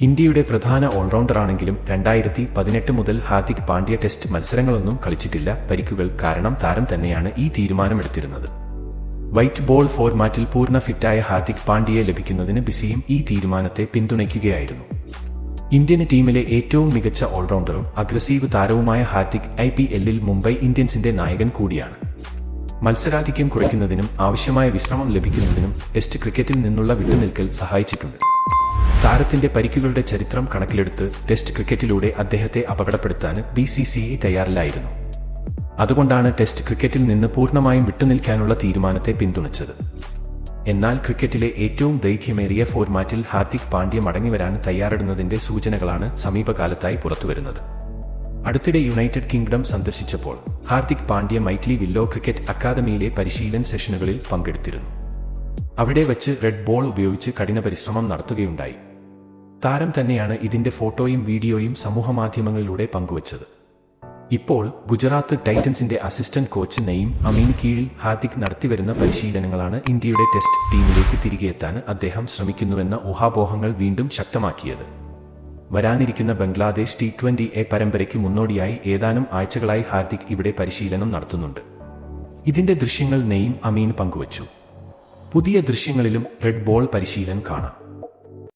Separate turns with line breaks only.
ഇന്ത്യയുടെ പ്രധാന ഓൾറൗണ്ടറാണെങ്കിലും രണ്ടായിരത്തി പതിനെട്ട് മുതൽ ഹാർദിക് പാണ്ഡ്യ ടെസ്റ്റ് മത്സരങ്ങളൊന്നും കളിച്ചിട്ടില്ല. പരിക്കുകൾ കാരണം താരം തന്നെയാണ് ഈ തീരുമാനമെടുത്തിരുന്നത്. വൈറ്റ് ബോൾ ഫോർമാറ്റിൽ പൂർണ ഫിറ്റായ ഹാർദിക് പാണ്ഡ്യയെ ലഭിക്കുന്നതിന് ബിസിയും ഈ തീരുമാനത്തെ പിന്തുണയ്ക്കുകയായിരുന്നു. ഇന്ത്യൻ ടീമിലെ ഏറ്റവും മികച്ച ഓൾറൗണ്ടറും അഗ്രസീവ് താരവുമായ ഹാർദിക് ഐ പി എല്ലിൽ മുംബൈ ഇന്ത്യൻസിന്റെ നായകൻ കൂടിയാണ്. മത്സരാധിക്യം കുറയ്ക്കുന്നതിനും ആവശ്യമായ വിശ്രമം ലഭിക്കുന്നതിനും ടെസ്റ്റ് ക്രിക്കറ്റിൽ നിന്നുള്ള വിട്ടുനിൽക്കൽ സഹായിച്ചിട്ടുണ്ട്. താരത്തിന്റെ പരിക്കുകളുടെ ചരിത്രം കണക്കിലെടുത്ത് ടെസ്റ്റ് ക്രിക്കറ്റിലൂടെ അദ്ദേഹത്തെ അപകടപ്പെടുത്താൻ ബി സി സി ഐ തയ്യാറില്ലായിരുന്നു അതുകൊണ്ടാണ് ടെസ്റ്റ് ക്രിക്കറ്റിൽ നിന്ന് പൂർണമായും വിട്ടുനിൽക്കാനുള്ള തീരുമാനത്തെ പിന്തുണച്ചത്. എന്നാൽ ക്രിക്കറ്റിലെ ഏറ്റവും ദൈർഘ്യമേറിയ ഫോർമാറ്റിൽ ഹാർദിക് പാണ്ഡ്യ മടങ്ങിവരാൻ തയ്യാറെടുന്നതിന്റെ സൂചനകളാണ് സമീപകാലത്തായി പുറത്തുവരുന്നത്. അടുത്തിടെ United Kingdom സന്ദർശിച്ചപ്പോൾ Hardik Pandya mightly willow cricket അക്കാദമിയിലെ പരിശീലൻ സെഷനുകളിൽ പങ്കെടുത്തിരുന്നു. അവിടെ വച്ച് റെഡ് ബോൾ ഉപയോഗിച്ച് കഠിന പരിശ്രമം നടത്തുകയുണ്ടായി. താരം തന്നെയാണ് ഇതിന്റെ ഫോട്ടോയും വീഡിയോയും സമൂഹമാധ്യമങ്ങളിലൂടെ പങ്കുവച്ചത്. ഇപ്പോൾ ഗുജറാത്ത് ടൈറ്റൻസിന്റെ അസിസ്റ്റന്റ് കോച്ച് നെയ്യും അമീൻ കീഴിൽ ഹാർദിക് നടത്തിവരുന്ന പരിശീലനങ്ങളാണ് ഇന്ത്യയുടെ ടെസ്റ്റ് ടീമിലേക്ക് തിരികെ എത്താൻ അദ്ദേഹം ശ്രമിക്കുന്നുവെന്ന ഊഹാപോഹങ്ങൾ വീണ്ടും ശക്തമാക്കിയത്. വരാനിരിക്കുന്ന ബംഗ്ലാദേശ് ടി ട്വന്റി എ പരമ്പരയ്ക്ക് മുന്നോടിയായി ഏതാനും ആഴ്ചകളായി ഹാർദിക് ഇവിടെ പരിശീലനം നടത്തുന്നുണ്ട്. ഇതിന്റെ ദൃശ്യങ്ങൾ നെയ്ം അമീൻ പങ്കുവച്ചു. പുതിയ ദൃശ്യങ്ങളിലും റെഡ് ബോൾ പരിശീലനം കാണാം.